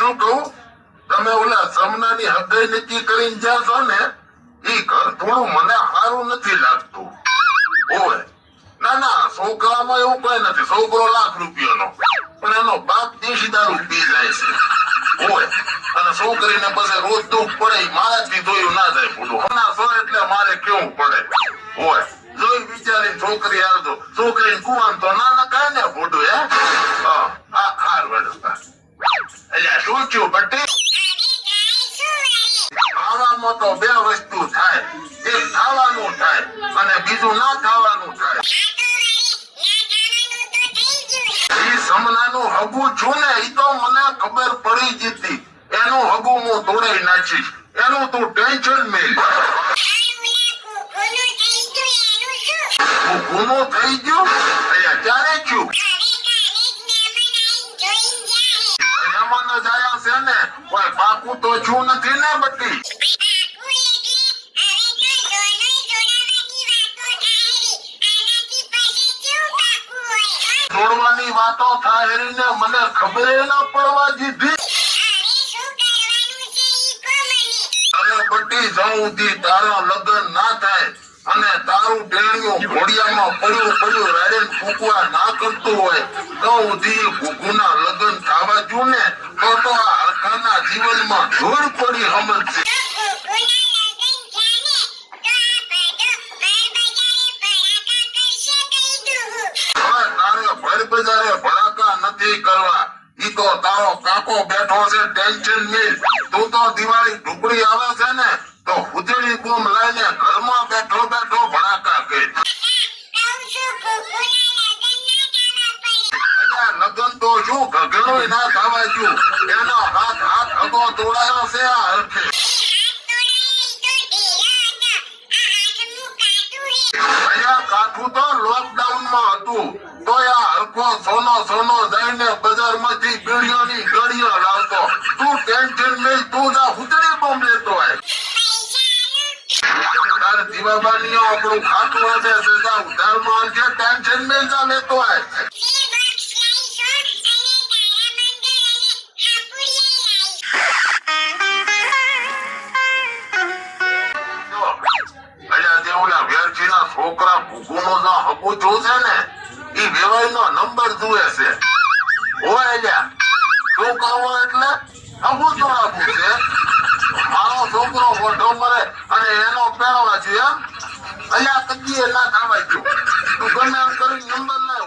શું કહું તમે ઓલા સમનાની હૃદય નીતિ કરીને જાશો ને એ ઘર થોડું મને સારું નથી લાગતું. ઓય ના ના, છોકરામાં એવું કઈ નથી. છોકરો લાખ રૂપિયાનો. પણ એનો બાપ દેશી દારૂ પી જાય છે. ઓય અને છોકરીને પછી રોજ દુઃખ પડે મારાથી જોયું ના જાય પૂરું ના, સો એટલે મારે કેવું પડે? ઓય જોઈ બિચારી છોકરી આવતો છોકરી કુવાન તો ના ના કાંઈ ને ફોટો હે? હા હા, હાર વડતા એટલે શું થયું પટ્ટી ખાવામાં તો બે વસ્તુ થાય. એક ખાવાનું થાય અને બીજું ના ખાવાનું થાય. મને ખબર પડી જતી એનું હગું હું તોડાઈ નાખીશ. એનું તું ટેન્શન મેલ. ગુનો થઈ ગયો? ક્યારે થયું? છે ને પણ પાકું તો છું નથી ને બધી. જોડવાની વાતો થાય ને મને ખબર ના પડવા દીધી. તારા લગ્ન ના થાય અને તારું ટેણીયું ઘોડિયામાં પડ્યું પડ્યું રાડે ફૂકવા ના કરતું હોય તો ઘૂઘુના લગ્ન થવા જુ ને. તો તો આ જીવનમાં ધૂળ નથી કરવા. ઈ તો તારો કાકો બેઠો છે ટેન્શન નહીં તું દિવાળી ઢુકડી આવે છે ને, તો હુજડી બોમ લઈને ઘરમાં બેઠો તો શું ના થવા છું. એનો હાથ હાથ અગો તોડાયો છે આ ગળીઓ લાવતો. તું ટેન્શન લઈ તું જા બોમ્બ લેતો હોય. દીવાબાની આપણું ખાતું હશે છે ટેન્શન મેં જા લેતો હોય. છોકરા ભૂખુનો જો હગું જોશે ને, ઈ વેવાઈનો નંબર જુએ છે. હોય અલ્યા. શું કરવું એટલે હગું જોડા પૂછે મારો છોકરો મોઢો મરે અને એનો પહેરવા એમ, અલ્યા કદી ના ખાવા જો તું ગમે એમ કરી નંબર ના